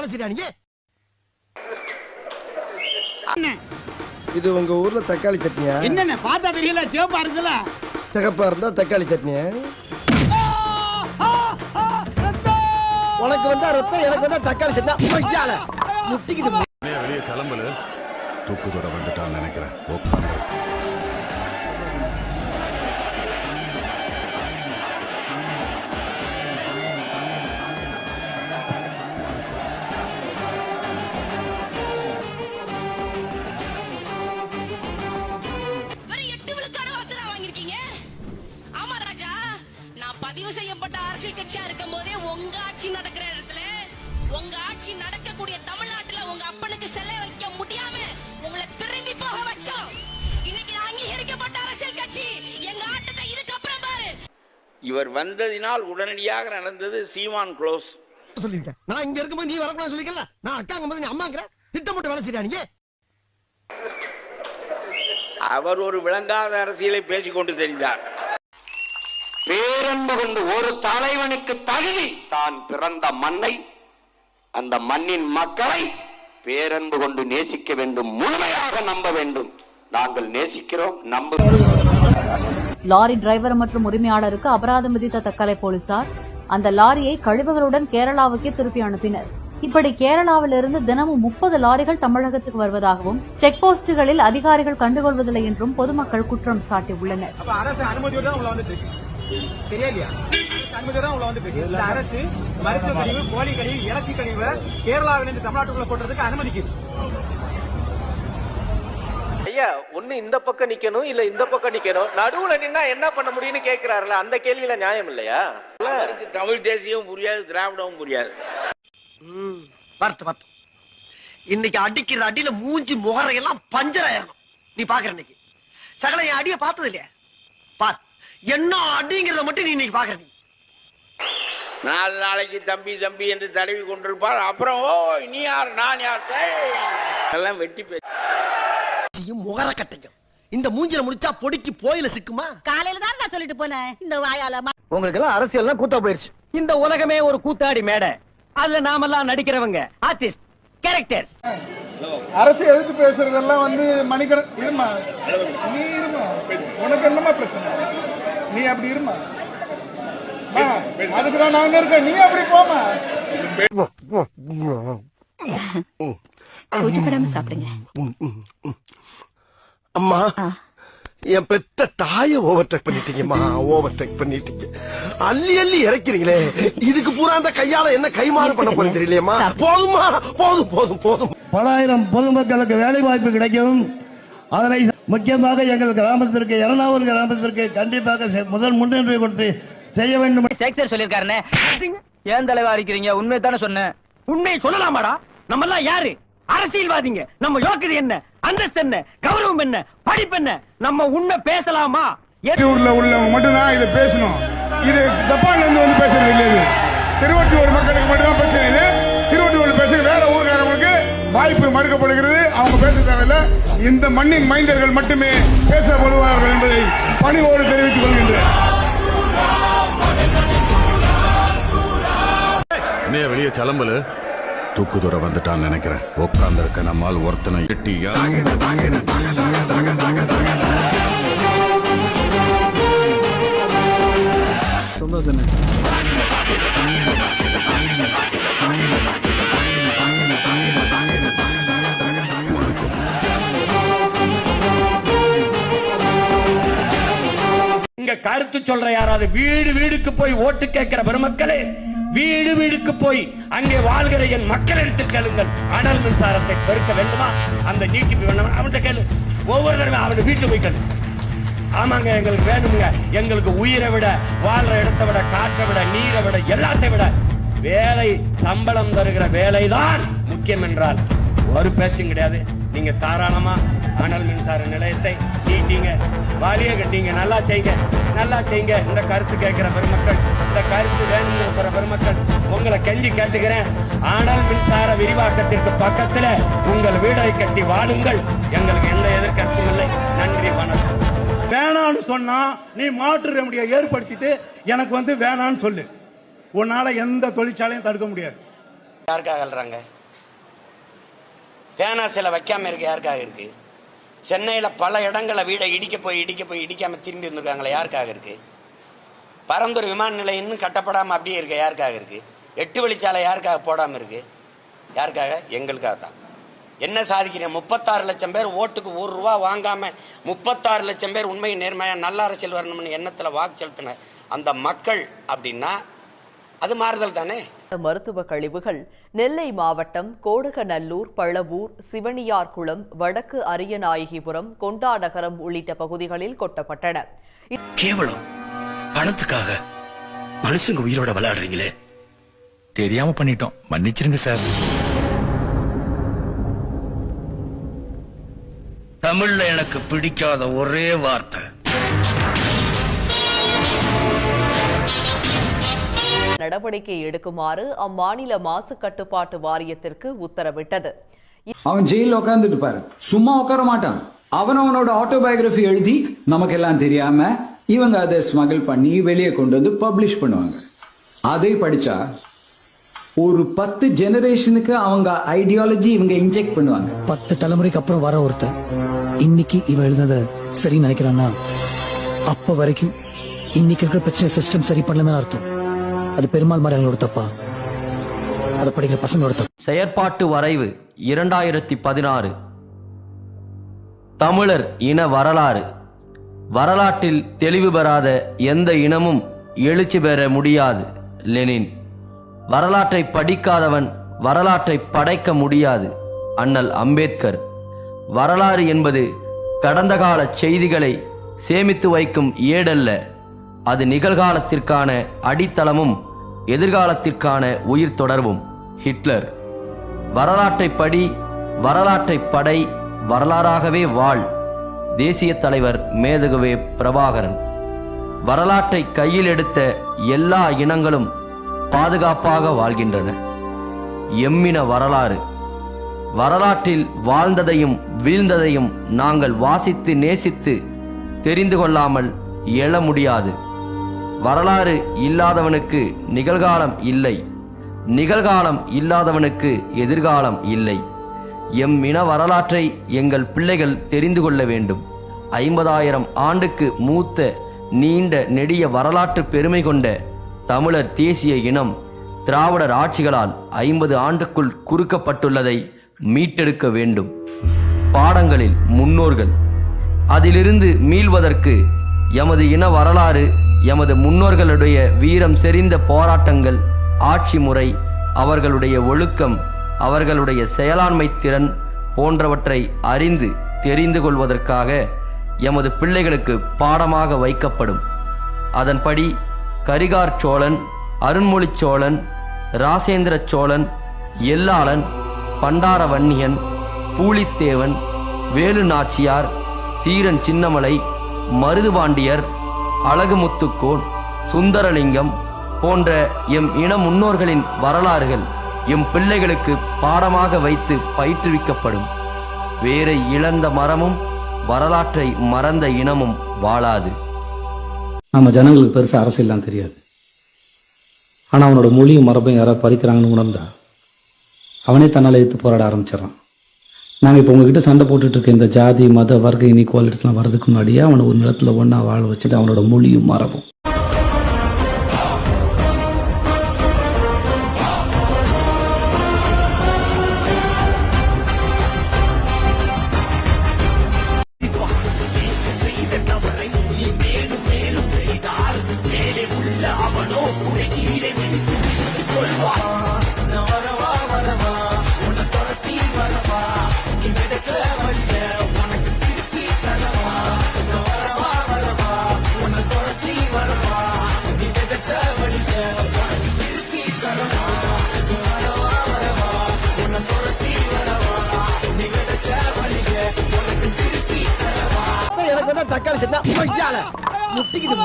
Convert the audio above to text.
வேலை செய்யறா நீங்க? இது உங்க ஊர்ல தக்காளி சட்னியா? என்னென்ன பார்த்தா தெரியல சிவப்பா இருக்குல்ல சிகப்பா இருந்தா தக்காளி சட்னியா? உனக்கு வந்தா ரத்தம் எனக்கு வந்தா தக்காளி சட்னி. ஐயால முட்டிக்கிட்டு வெளியே கிளம்பல தூக்குதோட வந்துட்டான்னு நினைக்கிறேன். பதிவு செய்யப்பட்ட அரசியல் கட்சியா இருக்கும் போதே உங்க ஆட்சி நடக்கிற இடத்துல உங்க ஆட்சி நடக்கக்கூடிய தமிழ்நாட்டுல உங்க அப்பனுக்கு சிலை வைக்க முடியாம உங்களை திரும்பி போக வச்சோம். இன்னைக்கு அங்கீகரிக்கப்பட்ட அரசியல் கட்சி. எங்க ஆட்டத்தை இதுக்கப்புறம் பாரு. இவர் வந்ததினால் உடனடியாக நடந்தது சீமான் க்ளோஸ். சொல்லிட்டேன். நான் இங்க இருக்கும்போது நீ வரக்கூடாது சொல்லிக்கல நான் அக்காங்க போது நீ அம்மாங்கிற? திட்டம் போட்டு வேலை செய்யறா நீங்க அவர் ஒரு விளங்காத அரசியலை பேசிக்கொண்டு தெரிந்தார். பேரன்பு கொண்டு ஒரு தலைவனுக்கு தகுதி. தான் பிறந்த மண்ணை அந்த மண்ணின் மக்களை பேரன்பு கொண்டு நேசிக்க வேண்டும் முழுமையாக நம்ப வேண்டும். நாங்கள் நேசிக்கிறோம் நம்புகிறோம் லாரி டிரைவர் மற்றும் உரிமையாளருக்கு அபராதம் விதித்த தக்கலை போலீசார் அந்த லாரியை கழிவுகளுடன் கேரளாவுக்கே திருப்பி அனுப்பினர். இப்படி கேரளாவிலிருந்து தினமும் முப்பது லாரிகள் தமிழகத்துக்கு வருவதாகவும் செக் போஸ்டுகளில் அதிகாரிகள் கண்டுகொள்வதில்லை என்றும் பொதுமக்கள் குற்றம் சாட்டியுள்ளனர். சரியா இல்லையா அனுமதியோட தான் உள்ள வந்துட்டு இந்த அரசு மருத்துவ கழிவு கோழி கழிவு கேரளாவிலிருந்து தமிழ்நாட்டுக்குள்ள கொண்டுறதுக்கு அனுமதிக்குது. ஐயா ஒண்ணு இந்த பக்கம் நிக்கணும் இல்ல இந்த பக்கம் நிக்கணும்? நடுவுல நின்னா என்ன பண்ண முடியும்னு கேக்குறாருல அந்த கேள்வியில நியாயம் இல்லையா? தமிழ் தேசியமும் புரியாது திராவிடமும் புரியாது. வரட்டு வரட்டு இன்னைக்கு அடிக்கிற அடியில மூஞ்சி முகரையெல்லாம் பஞ்சர் ஆயிரணும். நீ பாக்குற இன்னைக்கு. சகல என் அடிய பார்த்தது இல்லையா? என்ன அடிங்கிறத மட்டும் நீ இன்னைக்கு பாக்குற நீ. நாலு நாளைக்கு தம்பி தம்பி என்று தடவி கொண்டிருப்பார். அப்புறம் ஓ நீ யார்? நான் யார்? டேய். எல்லாம் வெட்டி பேச்சு முகர கட்டையும் இந்த மூஞ்சில முடிச்சா பொடிக்கு போயில சிக்குமா? காலையில தான் நான் சொல்லிட்டு போனேன். இந்த வாயால உங்களுக்கு எல்லாம் அரசியல் கூத்தா போயிருச்சு. இந்த உலகமே ஒரு கூத்தாடி மேடை. அதுல நாமெல்லாம் நடிக்கிறவங்க ஆர்டிஸ்ட் கேரக்டர். அரசு எதிர்த்து பேசுறதெல்லாம் வந்து மணிக்கண இருமா? நீ இருமா? உனக்கு என்னமா பிரச்சனை? நீ அப்படி இருமா? அதுக்குதான் நாங்க இருக்கோம் நீ அப்படி போமா கூச்சப்படாம சாப்பிடுங்க. அம்மா என் பெத்த தாய ஓவர்டேக் பண்ணிட்டீங்கம்மா ஓவர்டேக் பண்ணிட்டீங்க. அள்ளி அள்ளி இறக்கிறீங்களே. இதுக்கு பூரா அந்த கையால என்ன கைமாறு பண்ண போறேன் தெரியலையம்மா. போதுமா போதும் போதும் போதும். பல ஆயிரம் பொதுமக்களுக்கு வேலை வாய்ப்பு கிடைக்கும். அதனை முக்கியமாக எங்கள் கிராமத்திற்கு இரண்டாவது கிராமத்திற்கு கண்டிப்பாக முதல் முன்னிலை கொடுத்து செய்ய வேண்டும். ஷேக்ஸ்பியர் சொல்லிருக்காருனே ஏன் தலைவா இருக்கிறீங்க? உண்மை தானே சொன்னேன். உண்மையை சொல்லலாமாடா? நம்ம எல்லாம் யாரு? அரசியல்வாதிங்க. நம்ம யோக்கியது என்ன? அந்தஸ்து என்ன? கௌரவம் என்ன? படிப்பு என்ன? நம்ம உண்மை பேசலாமா? திருவள்ளூர்ல உள்ளவங்க மட்டும்தான் இதை பேசணும். இது ஜப்பான்ல இருந்து வந்து பேசுறது இல்லை இது திருவள்ளூர் மக்களுக்கு மட்டும்தான் பிரச்சனை இது. திருவள்ளூர் பேசுற வேற ஊர்காரங்களுக்கு வாய்ப்பு மறுக்கப்படுகிறது. அவங்க பேச தேவையில்லை. இந்த மண்ணின் மைந்தர்கள் மட்டுமே பேசப்படுவார்கள் என்பதை பணிவோடு தெரிவித்துக் கொள்கின்றேன். வெளியே கிளம்பல தூக்குதோட வந்துட்டான்னு நினைக்கிறேன். உட்கார்ந்து இருக்க நம்மால் ஒருத்தனை எட்டி இங்க கருத்து சொல்ற யாராவது வீடு வீடுக்கு போய் ஓட்டு கேட்கிற பெருமக்களே வீடு வீடுக்கு போய் அங்கே வாழ்கிற என் மக்கள் மக்களிடத்தில் கேளுங்கள். அனல் மின்சாரத்தை பெருக்க வேண்டுமா? அந்த நீட்டிப்பு வேண்டாம்? அவன்கிட்ட கேளு. ஒவ்வொரு தடவை அவன் வீட்டுல போய் கேளு. ஆமாங்க எங்களுக்கு வேணுங்க. எங்களுக்கு உயிரை விட வாழ்ற இடத்தை விட காற்றை விட நீரை விட எல்லாத்தை விட வேலை சம்பளம் தருகிற வேலைதான் முக்கியம் என்றால் ஒரு பேச்சும் கிடையாது. நீங்க தாராளமா அனல் மின்சார நிலையத்தை நீட்டீங்க. வாலிய கட்டிங்க. நல்லா செய்யுங்க நல்லா செய்யுங்க இந்த கருத்து கேட்கிற பெருமக்கள் இந்த கருத்து வேணுங்கிற பெருமக்கள் உங்களை கெஞ்சி கேட்டுக்கிறேன். அனல் மின்சார விரிவாக்கத்திற்கு பக்கத்துல உங்கள் வீடை கட்டி வாழுங்கள். எங்களுக்கு எந்த எதிர்கருத்தும் இல்லை. நன்றி வணக்கம். வேணான்னு சொன்னா நீ மாற்று ரெமடியை ஏற்படுத்திட்டு எனக்கு வந்து வேணான்னு சொல்லு. உன்னால எந்த தொழிற்சாலையும் தடுக்க முடியாது. யாருக்காக அல்றாங்க பேனா சில வைக்காம இருக்க யாருக்காக இருக்கு? சென்னையில பல இடங்களை வீடை இடிக்க போய் இடிக்க போய் இடிக்காம திரும்பி வந்திருக்காங்களே யாருக்காக இருக்கு? பரந்தூர் விமான நிலையம் இன்னும் கட்டப்படாம அப்படியே இருக்க யாருக்காக இருக்கு? எட்டு வழிச்சாலை யாருக்காக போடாம இருக்கு? யாருக்காக? எங்களுக்காக தான். என்ன சாதிக்கிறீங்க? முப்பத்தாறு லட்சம் பேர் ஓட்டுக்கு ஒரு ரூபா வாங்காம முப்பத்தாறு லட்சம் பேர் உண்மை நேர்மையா நல்ல அரசியல் வரணும்னு எண்ணத்துல வாக்கு செலுத்தின அந்த மக்கள் அப்படின்னா அது மாறுதல் தானே? மருத்துவ கழிவுகள் நெல்லை மாவட்டம் கோடகநல்லூர் பழவூர் சிவனியார்குளம் வடக்கு அரியநாயகிபுரம் கொண்டாநகரம் உள்ளிட்ட பகுதிகளில் கொட்டப்பட்டன. கேவலம். பணத்துக்காக மனுஷங்க உயிரோட விளையாடுறீங்களே. தெரியாம பண்ணிட்டோம். மன்னிச்சிருங்க சார். தமிழ்ல எனக்கு பிடிக்காத ஒரே வார்த்தை. நடவடிக்கை எடுக்குமாறு அம்மாநில மாசு கட்டுப்பாட்டு வாரியத்திற்கு உத்தரவிட்டது. அவன் ஜெயில உட்காந்துட்டு பாரு. சும்மா உட்கார மாட்டான். அவன் அவனோட ஆட்டோபயோகிராஃபி எழுதி நமக்கெல்லாம் தெரியாம இவங்க அதை ஸ்மகிள் பண்ணி வெளியே கொண்டு வந்து பப்ளிஷ் பண்ணுவாங்க. அதை படிச்சா ஒரு பத்து ஜெனரேஷனுக்கு அவங்க ஐடியாலஜி இவங்க இன்ஜெக்ட் பண்ணுவாங்க. பத்து தலைமுறைக்கு அப்புறம் வர ஒருத்தன் இன்னைக்கு இவன் எழுதுனத சரின்னு நினைக்கிறான்னா அப்ப வரைக்கும் இன்னைக்கு இருக்கிற பிரச்சனை சிஸ்டம் சரி பண்ணலன்னு அர்த்தம். அது பெருமாள் மாதிரி தப்பா? அதை படிக்கிற பசங்களோட தப்பு. செயற்பாட்டு வரைவு இரண்டாயிரத்தி பதினாறு தமிழர் இன வரலாறு. வரலாற்றில் தெளிவு பெறாத எந்த இனமும் எழுச்சி பெற முடியாது லெனின். வரலாற்றை படிக்காதவன் வரலாற்றை படைக்க முடியாது அண்ணல் அம்பேத்கர். வரலாறு என்பது கடந்த கால செய்திகளை சேமித்து வைக்கும் ஏடல்ல அது நிகழ்காலத்திற்கான அடித்தளமும் எதிர்காலத்திற்கான உயிர் தொடர்பும் ஹிட்லர் வரலாற்றை படி வரலாற்றை படை வரலாறாகவே வாழ். தேசிய தலைவர் மேதகுவே பிரபாகரன். வரலாற்றை கையில் எடுத்த எல்லா இனங்களும் பாதுகாப்பாக வாழ்கின்றன. எம்மின வரலாறு. வரலாற்றில் வாழ்ந்ததையும் வீழ்ந்ததையும் நாங்கள் வாசித்து நேசித்து தெரிந்து கொள்ளாமல் எழ முடியாது. வரலாறு இல்லாதவனுக்கு நிகழ்காலம் இல்லை. நிகழ்காலம் இல்லாதவனுக்கு எதிர்காலம் இல்லை. எம் இன வரலாற்றை எங்கள் பிள்ளைகள் தெரிந்து கொள்ள வேண்டும். ஐம்பதாயிரம் ஆண்டுக்கு மூத்த நீண்ட நெடிய வரலாற்று பெருமை கொண்ட தமிழர் தேசிய இனம் திராவிடர் ஆட்சிகளால் ஐம்பது ஆண்டுக்குள் குறுக்கப்பட்டுள்ளதை மீட்டெடுக்க வேண்டும். பாடங்களில் முன்னோர்கள். அதிலிருந்து மீள்வதற்கு எமது இன வரலாறு எமது முன்னோர்களுடைய வீரம் செறிந்த போராட்டங்கள் ஆட்சி முறை அவர்களுடைய ஒழுக்கம் அவர்களுடைய செயலாண்மை திறன் போன்றவற்றை அறிந்து தெரிந்து கொள்வதற்காக எமது பிள்ளைகளுக்கு பாடமாக வைக்கப்படும். அதன்படி கரிகார் சோழன் அருண்மொழிச் சோழன் ராசேந்திர சோழன் எல்லாளன் பண்டாரவன்னியன் பூலித்தேவன் வேலு நாச்சியார் தீரன் சின்னமலை மருதுபாண்டியர் அழகுமுத்துக்கோன் சுந்தரலிங்கம் போன்ற எம் இன முன்னோர்களின் வரலாறுகள் எம் பிள்ளைகளுக்கு பாடமாக வைத்து பயிற்றுவிக்கப்படும். வேரை இழந்த மரமும் வரலாற்றை மறந்த இனமும் வாழாது. நம்ம ஜனங்களுக்கு பெருசா அரசியல்லாம் தெரியாது. ஆனா அவனோட மொழியும் மரபையும் யாராவது பறிக்கிறாங்கன்னு உணர்ந்தா அவனே தன்னால் எடுத்து போராட ஆரம்பிச்சிடறான். நாங்கள் இப்போ உங்ககிட்ட சண்டை போட்டுட்ருக்க இந்த ஜாதி மத வர்க்க இனிக்வாலிட்டிஸ்லாம் வர்றதுக்கு முன்னாடியே அவனை ஒரு நிலத்தில் ஒன்றா வாழ வச்சுட்டு அவனோட மொழியும் மரபும். முட்டிக்கிட்டு